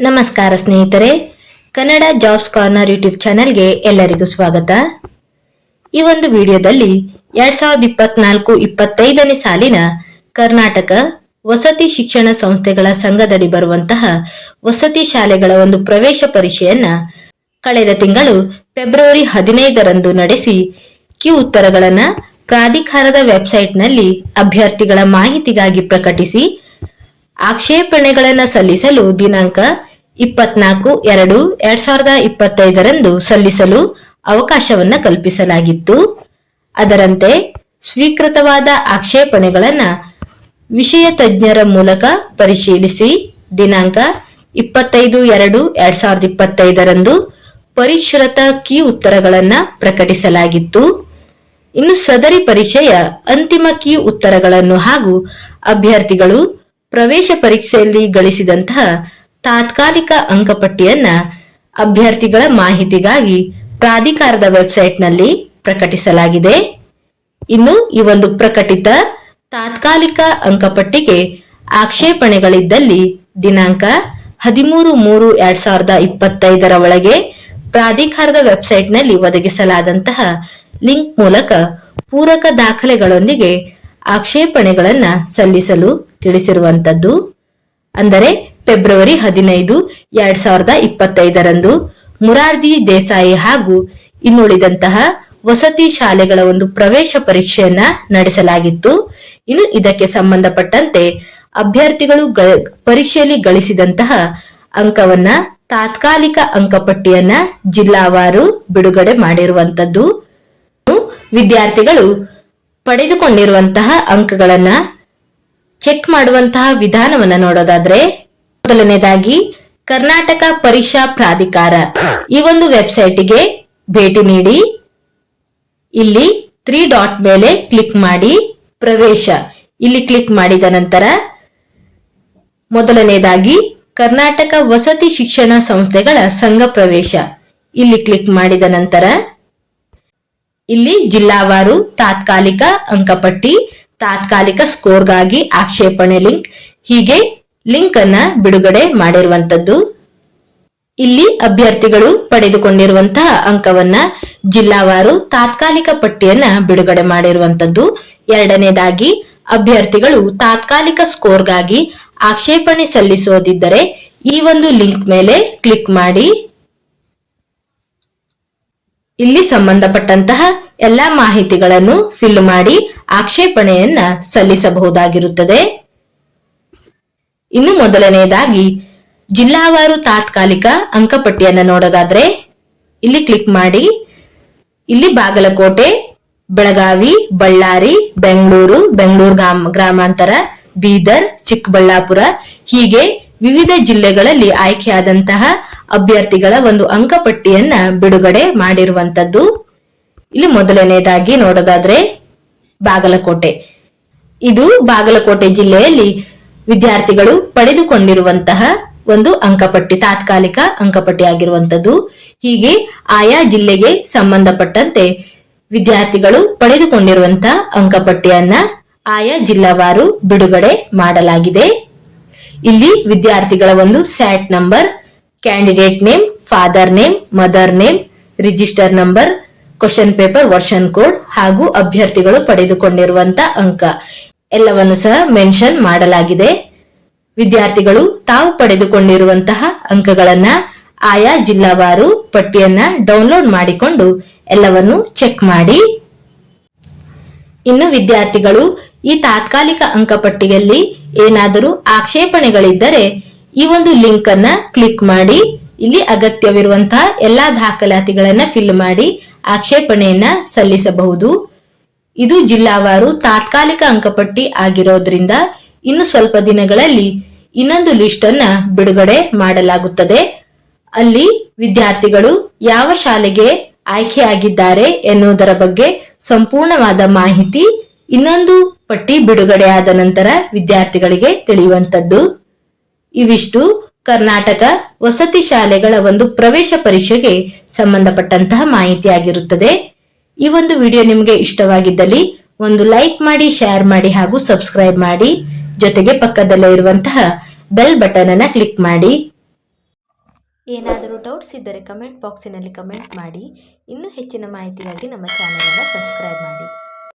ನಮಸ್ಕಾರ ಸ್ನೇಹಿತರೆ, Kannada jobs corner YouTube ಚಾನೆಲ್ಗೆ ಎಲ್ಲರಿಗೂ ಸ್ವಾಗತ. ಈ ಒಂದು ವಿಡಿಯೋದಲ್ಲಿ ಎರಡ್ ಸಾವಿರದ ಇಪ್ಪತ್ನಾಲ್ಕು ಇಪ್ಪತ್ತೈದನೇ ಸಾಲಿನ ಕರ್ನಾಟಕ ವಸತಿ ಶಿಕ್ಷಣ ಸಂಸ್ಥೆಗಳ ಸಂಘದಡಿ ಬರುವಂತಹ ವಸತಿ ಶಾಲೆಗಳ ಒಂದು ಪ್ರವೇಶ ಪರೀಕ್ಷೆಯನ್ನ ಕಳೆದ ತಿಂಗಳು ಫೆಬ್ರವರಿ ಹದಿನೈದರಂದು ನಡೆಸಿ, ಕ್ಯೂ ಉತ್ತರಗಳನ್ನ ಪ್ರಾಧಿಕಾರದ ವೆಬ್ಸೈಟ್ನಲ್ಲಿ ಅಭ್ಯರ್ಥಿಗಳ ಮಾಹಿತಿಗಾಗಿ ಪ್ರಕಟಿಸಿ, ಆಕ್ಷೇಪಣೆಗಳನ್ನು ಸಲ್ಲಿಸಲು ದಿನಾಂಕ ಇಪ್ಪತ್ನಾಲ್ಕು, ಎರಡು, ಎರಡ್ ಸಾವಿರದ ಇಪ್ಪತ್ತೈದರಂದು ಸಲ್ಲಿಸಲು ಅವಕಾಶವನ್ನ ಕಲ್ಪಿಸಲಾಗಿತ್ತು. ಅದರಂತೆ ಸ್ವೀಕೃತವಾದ ಆಕ್ಷೇಪಣೆಗಳನ್ನ ವಿಷಯ ತಜ್ಞರ ಮೂಲಕ ಪರಿಶೀಲಿಸಿ ದಿನಾಂಕ ಇಪ್ಪತ್ತೈದು, ಎರಡು, ಎರಡ್ ಸಾವಿರದ ಇಪ್ಪತ್ತೈದರಂದು ಪರಿಷ್ಕೃತ ಕೀ ಉತ್ತರಗಳನ್ನ ಪ್ರಕಟಿಸಲಾಗಿತ್ತು. ಇನ್ನು ಸದರಿ ಪರೀಕ್ಷೆಯ ಅಂತಿಮ ಕೀ ಉತ್ತರಗಳನ್ನು ಹಾಗೂ ಅಭ್ಯರ್ಥಿಗಳು ಪ್ರವೇಶ ಪರೀಕ್ಷೆಯಲ್ಲಿ ಗಳಿಸಿದಂತಹ ತಾತ್ಕಾಲಿಕ ಅಂಕಪಟ್ಟಿಯನ್ನ ಅಭ್ಯರ್ಥಿಗಳ ಮಾಹಿತಿಗಾಗಿ ಪ್ರಾಧಿಕಾರದ ವೆಬ್ಸೈಟ್ನಲ್ಲಿ ಪ್ರಕಟಿಸಲಾಗಿದೆ. ಇನ್ನು ಈ ಒಂದು ಪ್ರಕಟಿತ ತಾತ್ಕಾಲಿಕ ಅಂಕಪಟ್ಟಿಗೆ ಆಕ್ಷೇಪಣೆಗಳಿದ್ದಲ್ಲಿ ದಿನಾಂಕ ಹದಿಮೂರು ಮೂರು ಎರಡ್ ಸಾವಿರದ ಇಪ್ಪತ್ತೈದರ ಒಳಗೆ ಪ್ರಾಧಿಕಾರದ ವೆಬ್ಸೈಟ್ನಲ್ಲಿ ಒದಗಿಸಲಾದಂತಹ ಲಿಂಕ್ ಮೂಲಕ ಪೂರಕ ದಾಖಲೆಗಳೊಂದಿಗೆ ಆಕ್ಷೇಪಣೆಗಳನ್ನು ಸಲ್ಲಿಸಲು ತಿಳಿಸಿರುವಂತದ್ದು. ಅಂದರೆ ಫೆಬ್ರವರಿ ಹದಿನೈದು, ಎರಡ್ ಸಾವಿರದ ಇಪ್ಪತ್ತೈದರಂದು ಮುರಾರ್ಜಿ ದೇಸಾಯಿ ಹಾಗೂ ಇನ್ನುಳಿದಂತಹ ವಸತಿ ಶಾಲೆಗಳ ಒಂದು ಪ್ರವೇಶ ಪರೀಕ್ಷೆಯನ್ನ ನಡೆಸಲಾಗಿತ್ತು. ಇನ್ನು ಇದಕ್ಕೆ ಸಂಬಂಧಪಟ್ಟಂತೆ ಅಭ್ಯರ್ಥಿಗಳು ಪರೀಕ್ಷೆಯಲ್ಲಿ ಗಳಿಸಿದಂತಹ ಅಂಕವನ್ನ ತಾತ್ಕಾಲಿಕ ಅಂಕಪಟ್ಟಿಯನ್ನ ಜಿಲ್ಲಾವಾರು ಬಿಡುಗಡೆ ಮಾಡಿರುವಂತದ್ದು. ವಿದ್ಯಾರ್ಥಿಗಳು ಪಡೆದುಕೊಂಡಿರುವಂತಹ ಅಂಕಗಳನ್ನ ಚೆಕ್ ಮಾಡುವಂತಹ ವಿಧಾನವನ್ನ ನೋಡೋದಾದ್ರೆ ಮೊದಲನೇದಾಗಿ ಕರ್ನಾಟಕ ಪರೀಕ್ಷಾ ಪ್ರಾಧಿಕಾರ. ಈ ಒಂದು ವೆಬ್ಸೈಟ್ಗೆ ಭೇಟಿ ನೀಡಿ, ಇಲ್ಲಿ ತ್ರೀ ಡಾಟ್ ಮೇಲೆ ಕ್ಲಿಕ್ ಮಾಡಿ ಪ್ರವೇಶ. ಇಲ್ಲಿ ಕ್ಲಿಕ್ ಮಾಡಿದ ನಂತರ ಮೊದಲನೇದಾಗಿ ಕರ್ನಾಟಕ ವಸತಿ ಶಿಕ್ಷಣ ಸಂಸ್ಥೆಗಳ ಸಂಘ ಪ್ರವೇಶ. ಇಲ್ಲಿ ಕ್ಲಿಕ್ ಮಾಡಿದ ನಂತರ ಇಲ್ಲಿ ಜಿಲ್ಲಾವಾರು ತಾತ್ಕಾಲಿಕ ಅಂಕಪಟ್ಟಿ, ತಾತ್ಕಾಲಿಕ ಸ್ಕೋರ್ಗಾಗಿ ಆಕ್ಷೇಪಣೆ ಲಿಂಕ್ ಹೀಗೆ ಲಿಂಕ್ ಅನ್ನ ಬಿಡುಗಡೆ ಮಾಡಿರುವಂತದ್ದು ಇಲ್ಲಿ ಅಭ್ಯರ್ಥಿಗಳು ಪಡೆದುಕೊಂಡಿರುವಂತಹ ಅಂಕವನ್ನ ಜಿಲ್ಲಾವಾರು ತಾತ್ಕಾಲಿಕ ಪಟ್ಟಿಯನ್ನ ಬಿಡುಗಡೆ ಮಾಡಿರುವಂತದ್ದು ಎರಡನೇದಾಗಿ, ಅಭ್ಯರ್ಥಿಗಳು ತಾತ್ಕಾಲಿಕ ಸ್ಕೋರ್ಗಾಗಿ ಆಕ್ಷೇಪಣೆ ಸಲ್ಲಿಸೋದಿದ್ದರೆ ಈ ಒಂದು ಲಿಂಕ್ ಮೇಲೆ ಕ್ಲಿಕ್ ಮಾಡಿ. ಇಲ್ಲಿ ಸಂಬಂಧಪಟ್ಟಂತಹ ಎಲ್ಲಾ ಮಾಹಿತಿಗಳನ್ನು ಫಿಲ್ ಮಾಡಿ ಆಕ್ಷೇಪಣೆಯನ್ನ ಸಲ್ಲಿಸಬಹುದಾಗಿರುತ್ತದೆ. ಇನ್ನು ಮೊದಲನೆಯದಾಗಿ, ಜಿಲ್ಲಾವಾರು ತಾತ್ಕಾಲಿಕ ಅಂಕಪಟ್ಟಿಯನ್ನು ನೋಡೋದಾದ್ರೆ, ಇಲ್ಲಿ ಕ್ಲಿಕ್ ಮಾಡಿ, ಇಲ್ಲಿ ಬಾಗಲಕೋಟೆ, ಬೆಳಗಾವಿ, ಬಳ್ಳಾರಿ, ಬೆಂಗಳೂರು ಬೆಂಗಳೂರು ಗ್ರಾಮ, ಗ್ರಾಮಾಂತರ, ಬೀದರ್, ಚಿಕ್ಕಬಳ್ಳಾಪುರ, ಹೀಗೆ ವಿವಿಧ ಜಿಲ್ಲೆಗಳಲ್ಲಿ ಆಯ್ಕೆಯಾದಂತಹ ಅಭ್ಯರ್ಥಿಗಳ ಒಂದು ಅಂಕಪಟ್ಟಿಯನ್ನ ಬಿಡುಗಡೆ ಮಾಡಿರುವಂತದ್ದು ಇಲ್ಲಿ ಮೊದಲನೆಯದಾಗಿ ನೋಡೋದಾದ್ರೆ, ಬಾಗಲಕೋಟೆ. ಇದು ಬಾಗಲಕೋಟೆ ಜಿಲ್ಲೆಯಲ್ಲಿ ವಿದ್ಯಾರ್ಥಿಗಳು ಪಡೆದುಕೊಂಡಿರುವಂತಹ ಒಂದು ಅಂಕಪಟ್ಟಿ, ತಾತ್ಕಾಲಿಕ ಅಂಕಪಟ್ಟಿ ಆಗಿರುವಂತದ್ದು ಹೀಗೆ ಆಯಾ ಜಿಲ್ಲೆಗೆ ಸಂಬಂಧಪಟ್ಟಂತೆ ವಿದ್ಯಾರ್ಥಿಗಳು ಪಡೆದುಕೊಂಡಿರುವಂತಹ ಅಂಕಪಟ್ಟಿಯನ್ನ ಆಯಾ ಜಿಲ್ಲಾವಾರು ಬಿಡುಗಡೆ ಮಾಡಲಾಗಿದೆ. ಇಲ್ಲಿ ವಿದ್ಯಾರ್ಥಿಗಳ ಒಂದು SAT number, candidate name, father name, mother name, register number, question paper, version code ಹಾಗೂ ಅಭ್ಯರ್ಥಿಗಳು ಪಡೆದುಕೊಂಡಿರುವಂತ ಅಂಕ. ಎಲ್ಲವನ್ನು ಸಹ ಮೆನ್ಷನ್ ಮಾಡಲಾಗಿದೆ. ವಿದ್ಯಾರ್ಥಿಗಳು ತಾವು ಪಡೆದುಕೊಂಡಿರುವಂತಹ ಅಂಕಗಳನ್ನ ಆಯಾ ಜಿಲ್ಲಾವಾರು ಪಟ್ಟಿಯನ್ನ ಡೌನ್ಲೋಡ್ ಮಾಡಿಕೊಂಡು ಎಲ್ಲವನ್ನು ಚೆಕ್ ಮಾಡಿ. ಇನ್ನು ವಿದ್ಯಾರ್ಥಿಗಳು ಈ ತಾತ್ಕಾಲಿಕ ಅಂಕಪಟ್ಟಿಯಲ್ಲಿ ಏನಾದರೂ ಆಕ್ಷೇಪಣೆಗಳಿದ್ದರೆ ಈ ಒಂದು ಲಿಂಕ್ ಅನ್ನ ಕ್ಲಿಕ್ ಮಾಡಿ. ಇಲ್ಲಿ ಅಗತ್ಯವಿರುವಂತಹ ಎಲ್ಲಾ ದಾಖಲಾತಿಗಳನ್ನ ಫಿಲ್ ಮಾಡಿ ಆಕ್ಷೇಪಣೆಯನ್ನ ಸಲ್ಲಿಸಬಹುದು. ಇದು ಜಿಲ್ಲಾವಾರು ತಾತ್ಕಾಲಿಕ ಅಂಕಪಟ್ಟಿ ಆಗಿರೋದ್ರಿಂದ ಇನ್ನು ಸ್ವಲ್ಪ ದಿನಗಳಲ್ಲಿ ಇನ್ನೊಂದು ಲಿಸ್ಟ್ ಅನ್ನ ಬಿಡುಗಡೆ ಮಾಡಲಾಗುತ್ತದೆ. ಅಲ್ಲಿ ವಿದ್ಯಾರ್ಥಿಗಳು ಯಾವ ಶಾಲೆಗೆ ಆಯ್ಕೆಯಾಗಿದ್ದಾರೆ ಎನ್ನುವುದರ ಬಗ್ಗೆ ಸಂಪೂರ್ಣವಾದ ಮಾಹಿತಿ, ಇನ್ನೊಂದು ಪಟ್ಟಿ ಬಿಡುಗಡೆಯಾದ ನಂತರ ವಿದ್ಯಾರ್ಥಿಗಳಿಗೆ ತಿಳಿಯುವಂತದ್ದು ಇವಿಷ್ಟು ಕರ್ನಾಟಕ ವಸತಿ ಶಾಲೆಗಳ ಒಂದು ಪ್ರವೇಶ ಪರೀಕ್ಷೆಗೆ ಸಂಬಂಧಪಟ್ಟಂತಹ ಮಾಹಿತಿಯಾಗಿರುತ್ತದೆ. ಈ ಒಂದು ವಿಡಿಯೋ ನಿಮಗೆ ಇಷ್ಟವಾಗಿದ್ದಲ್ಲಿ ಒಂದು ಲೈಕ್ ಮಾಡಿ ಶೇರ್ ಮಾಡಿ ಹಾಗೂ ಸಬ್ಸ್ಕ್ರೈಬ್ ಮಾಡಿ. ಜೊತೆಗೆ ಪಕ್ಕದಲ್ಲೇ ಇರುವಂತಹ ಬೆಲ್ ಬಟನ್ ಅನ್ನ ಕ್ಲಿಕ್ ಮಾಡಿ. ಏನಾದರೂ ಡೌಟ್ಸ್ ಇದ್ದರೆ ಕಮೆಂಟ್ ಬಾಕ್ಸಿನಲ್ಲಿ ಕಮೆಂಟ್ ಮಾಡಿ. ಇನ್ನೂ ಹೆಚ್ಚಿನ ಮಾಹಿತಿಗಾಗಿ ನಮ್ಮ ಚಾನಲನ್ನು ಸಬ್ಸ್ಕ್ರೈಬ್ ಮಾಡಿ.